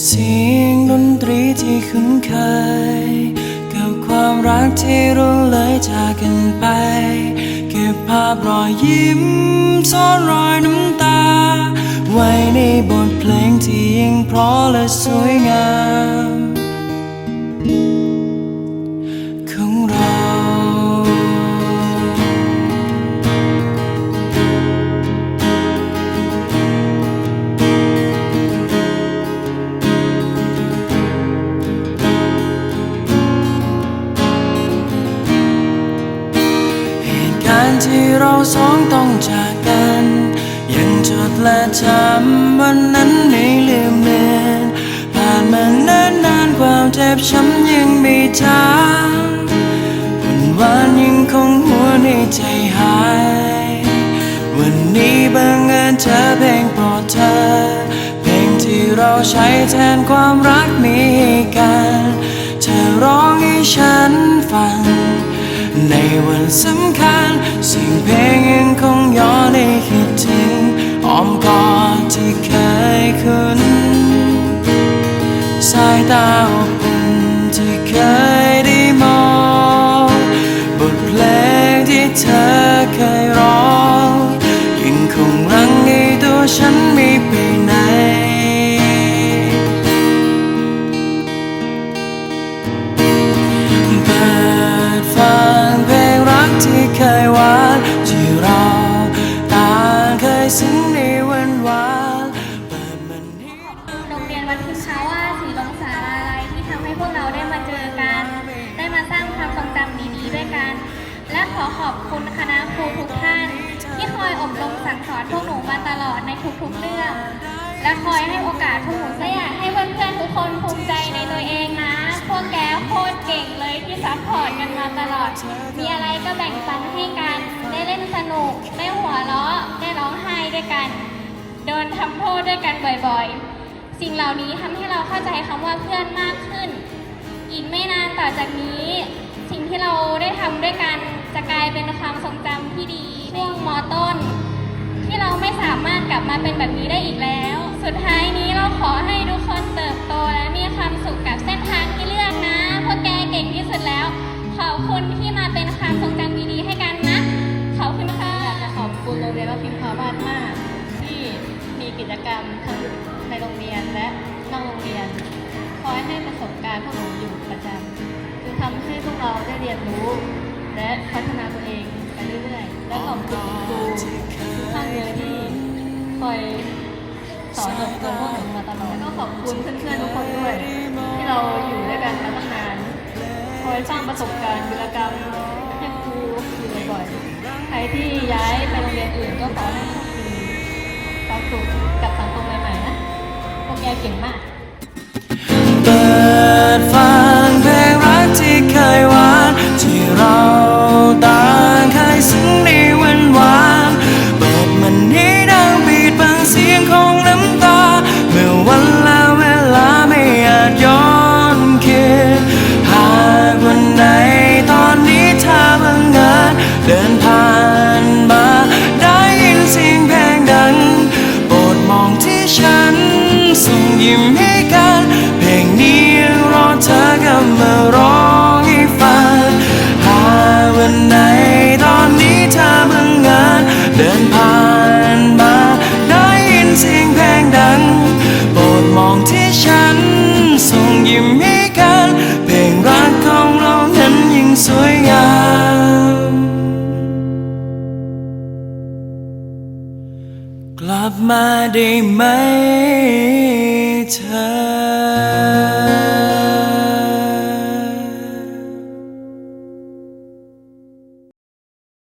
เสียงดนตรีที่คุ้นเคย กับความรักที่รู้เลยจากกันไป เก็บภาพรอยยิ้มซ่อนรอยน้ำตา ไว้ในบทเพลงที่ยิ่งเพราะและสวยงาม ที่เราสองต้องจากกัน ยังจดและจำวันนั้นไม่ลืมเลือนผ่านมานานนานความเจ็บช้ำยังไม่จางวันวานยังคงหัวในใจหาย วันนี้บังเอิญเจอเพลงโปรดเธอ เพลงที่เราใช้แทนความรักมีกัน เธอร้องให้ฉันฟัง ในวันสำคัญ สิ่งเพลงยังคงย้อน โรงเรียนวัดพิมพ์ชาวาสีลงสาราลัยที่ทำให้พวกเราได้มาเจอกัน ได้มาสร้างความทรงจำดีๆด้วยกัน และขอขอบคุณคณะครูทุกท่าน ที่คอยอบรมสั่งสอนพวกหนูมาตลอดในทุกๆเรื่อง และคอยให้โอกาสพวกหนูและอยากให้เพื่อนๆทุกคนภูมิใจในตัวเองนะ พวกแกโคตรเก่งเลยที่ซัพพอร์ตกันมาตลอด มีอะไรก็แบ่งปันให้กัน ได้เล่นสนุก ได้หัวเราะ ได้ร้องไห้ด้วยกัน โดนทำโทษด้วยกันบ่อยๆ สิ่งเหล่านี้ทำให้เราเข้าใจคำว่าเพื่อนมากขึ้น อีกไม่นานต่อจากนี้ สิ่งที่เราได้ทำด้วยกันจะกลายเป็นความทรงจำที่ดีช่วงมต้น ที่เราไม่สามารถกลับมาเป็นแบบนี้ได้อีกแล้ว สุดท้ายนี้เราขอให้ทุกคนเติบโตและมีความสุขกับเส้นทางที่เลือกนะพวกแกเก่งที่สุดแล้ว ขอบคุณที่มาเป็นความทรงจำดีๆให้กันนะขอบคุณค่ะอยากจะขอบคุณโรงเรียนวัดพิมพ์พาวาสมาก ที่มีกิจกรรมทั้ง สบการณ์พวกหนูอยู่ประจำจึงทำให้พวกเราได้เรียนรู้ และพัฒนาตัวเองไปเรื่อยๆ และขอบคุณครูทุกท่านเลยที่คอยสอนอบรมพวกหนูมาตลอดแล้วก็ขอบคุณเพื่อนๆทุกคนด้วย ที่เราอยู่ด้วยกันมาตั้งนานคอยสร้างประสบการณ์วิรกรรมให้ครูอยู่บ่อยๆใครที่ย้ายไปโรงเรียนอื่นก็ขอให้โชคดีความสุขกับสังคมใหม่ๆนะพวกแกเก่งมาก วยงาม กลับมาได้ไหม